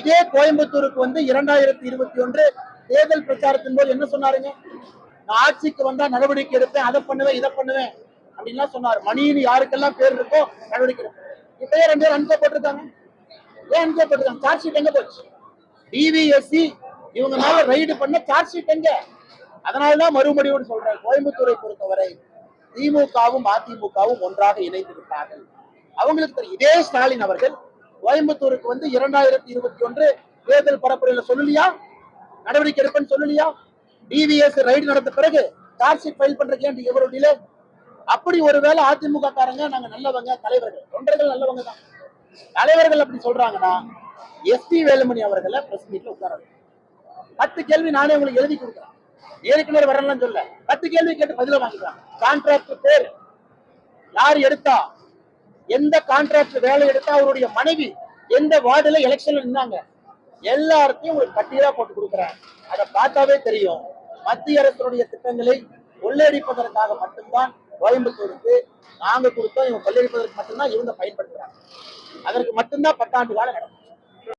இதே கோயம்புத்தூருக்கு வந்து இரண்டாயிரத்தி இருபத்தி ஒன்று தேர்தல் பிரச்சாரத்தின் போது என்ன சொன்னாருங்க? நான் ஆட்சிக்கு வந்தா நடவடிக்கை எடுப்பேன் அதை பண்ணுவேன் இதை பண்ணுவேன். அப்படின்லாம் சொன்னார். மணின்னு யாருக்கெல்லாம் பேர் இருக்கோ நடவடிக்கை எடுப்பேன் இப்பயே ரெண்டு பேர் அனுப்பப்பட்டிருக்காங்க. ஏன் அனுப்பப்பட்டிருக்காங்க? சார்ஜ் ஷீட் எங்க போச்சு? டிவிஎஸ்சி இவங்க மேல ரைடு பண்ண சார்ஜ் ஷீட் எங்க? அதனாலதான் மறுபடியும் சொல்றேன் கோயம்புத்தூரை பொறுத்தவரை திமுகவும் அதிமுகவும் ஒன்றாக இணைந்து விட்டார்கள் அவங்களுக்கு தெரியும். இதே ஸ்டாலின் அவர்கள் கோயம்புத்தூருக்கு வந்து இரண்டாயிரத்தி இருபத்தி ஒன்று தேர்தல் பரப்புரையில சொல்லலையா? நடவடிக்கை எடுப்பேன்னு சொல்லலையா? டிவிஎஸ் ரைடு நடந்த பிறகு சார்ஜ் ஃபைல் பண்றதுக்கு ஏன் எவ்வளவு டிலே அப்படி ஒருவேளை அதிமுக காரங்க நாங்க நல்லவங்க தலைவர்கள். தொண்டர்கள் நல்லவங்க தான். தலைவர்கள் அப்படி சொல்றாங்கன்னா எஸ்பி வேலுமணி அவர்களை பிரஸ் மீட்ல உட்கார பத்து கேள்வி நானே உங்களுக்கு எழுதி கொடுக்குறேன். ஏற்கனவே வரலாம் சொல்ல பத்து கேள்வி கேட்டு பதில வாங்கிக்கலாம். கான்ட்ராக்ட் பேர். யார் எடுத்தா? எந்த கான்ட்ராக்ட் வேலை எடுத்தா அவருடைய மனைவி எந்த வார்டுல எலெக்ஷன்ல நின்னாங்க? எல்லாத்தையும் ஒரு பட்டியலா போட்டு கொடுக்குறேன் அதை பார்த்தாவே தெரியும். மத்திய அரசுடைய திட்டங்களை கொள்ளையடிப்பதற்காக மட்டும்தான் கோயம்புத்தூருக்கு நாங்க கொடுத்தோம் இவங்க கொள்ளையடிப்பதற்கு மட்டும்தான் இவங்க பயன்படுத்துறாங்க. அதற்கு மட்டும்தான் பத்தாண்டு காலம் நடக்கும்.